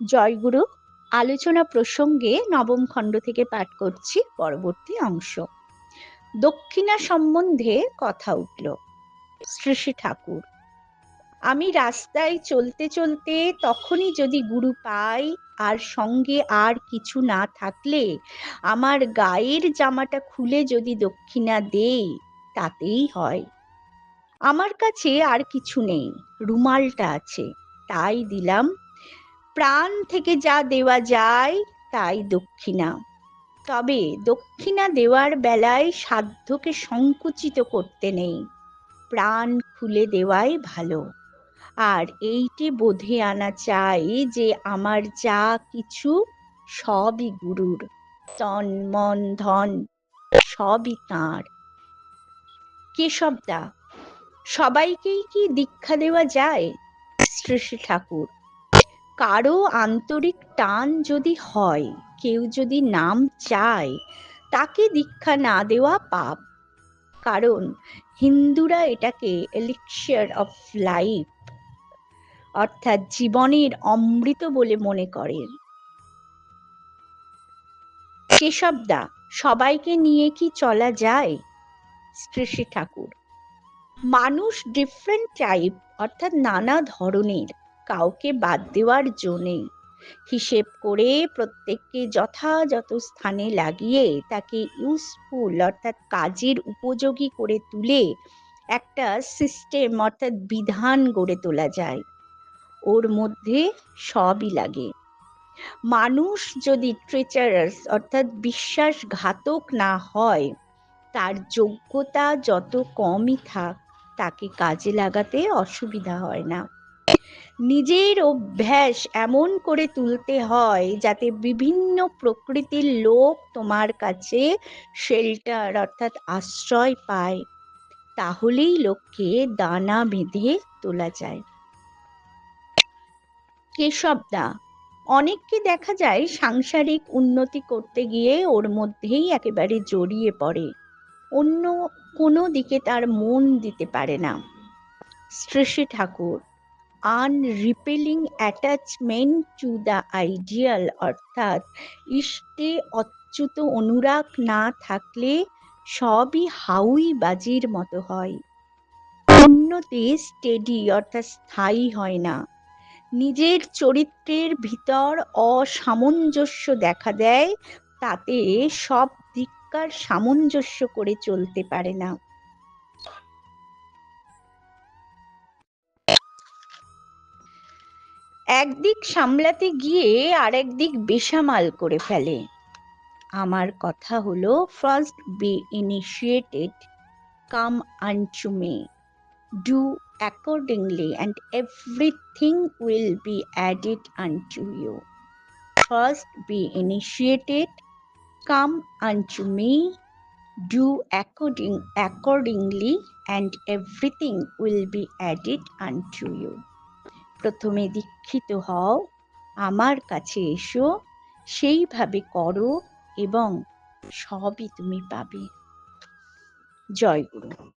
জয়গুরু, আলোচনা প্রসঙ্গে নবম খণ্ড থেকে পাঠ করছি পরবর্তী অংশ। দক্ষিণা সম্বন্ধে কথা উঠল। শ্রী ঠাকুর, আমি রাস্তায় চলতে চলতে তখনই যদি গুরু পাই আর সঙ্গে আর কিছু না থাকলে, আমার গায়ের জামাটা খুলে যদি দক্ষিণা দেই, তাতেই হয়। আমার কাছে আর কিছু নেই, রুমালটা আছে, তাই দিলাম প্রাণ থেকে যা দেওয়া যায় তাই দক্ষিণা। তবে দক্ষিণা দেওয়ার বেলায় সাধ্যকে সংকুচিত করতে নেই। প্রাণ খুলে দেওয়াই ভালো। আর এইটি বোধে আনা চাই যে আমার যা কিছু সবই গুরুর। তন, মন, ধন সবই তাঁর। কেশবদা, সবাইকেই কি দীক্ষা দেওয়া যায়? শ্রী ঠাকুর। কারও আন্তরিক টান যদি হয়, কেউ যদি নাম চায়, তাকে দীক্ষা না দেওয়া পাপ। কারণ হিন্দুরা এটাকে এলিক্সিয়ার অফ লাইফ, অর্থাৎ জীবনের অমৃত বলে মনে করেন কেশবদা সবাইকে নিয়ে কি চলা যায়? শ্রী ঠাকুর। মানুষ ডিফারেন্ট টাইপ অর্থাৎ নানা ধরনের। কাউকে বাদ দেওয়ার জন্যে। হিসেব করে প্রত্যেককে যথাযথ স্থানে লাগিয়ে তাকে ইউজফুল অর্থাৎ কাজের উপযোগী করে তুলে একটা সিস্টেম অর্থাৎ বিধান গড়ে তোলা যায়। ওর মধ্যে সবই লাগে। মানুষ যদি ট্রেচারাস অর্থাৎ বিশ্বাসঘাতক না হয়, তার যোগ্যতা যত কমই থাক, তাকে কাজে লাগাতে অসুবিধা হয় না। নিজের অভ্যাস এমন করে তুলতে হয় যাতে বিভিন্ন প্রকৃতির লোক তোমার কাছে শেল্টার অর্থাৎ আশ্রয় পায়। তাহলেই লোককে দানা বেঁধে তোলা যায়। কেশবদা, অনেককে দেখা যায় সাংসারিক উন্নতি করতে গিয়ে ওর মধ্যেই একেবারে জড়িয়ে পড়ে। অন্য কোনো দিকে তার মন দিতে পারে না। Shri Thakur unrepelling attachment to the ideal অর্থাৎ ইষ্টে অচ্যুত অনুরাগ না থাকলে সবই হাউই বাজির মতো হয়। অন্যতে স্টেডি অর্থাৎ স্থায়ী হয় না। নিজের চরিত্রের ভিতর অসামঞ্জস্য দেখা দেয়, তাতে সব দিককার সামঞ্জস্য করে চলতে পারে না। একদিক সামলাতে গিয়ে আর একদিক বেসামাল করে ফেলে। আমার কথা হলো first be initiated come unto me do accordingly and everything will be added unto you first be initiated come unto me do according accordingly and everything will be added unto you প্রথমে দীক্ষিত হও আমার কাছে এসো সেইভাবে করো এবং সবই তুমি পাবে। জয় গুরু।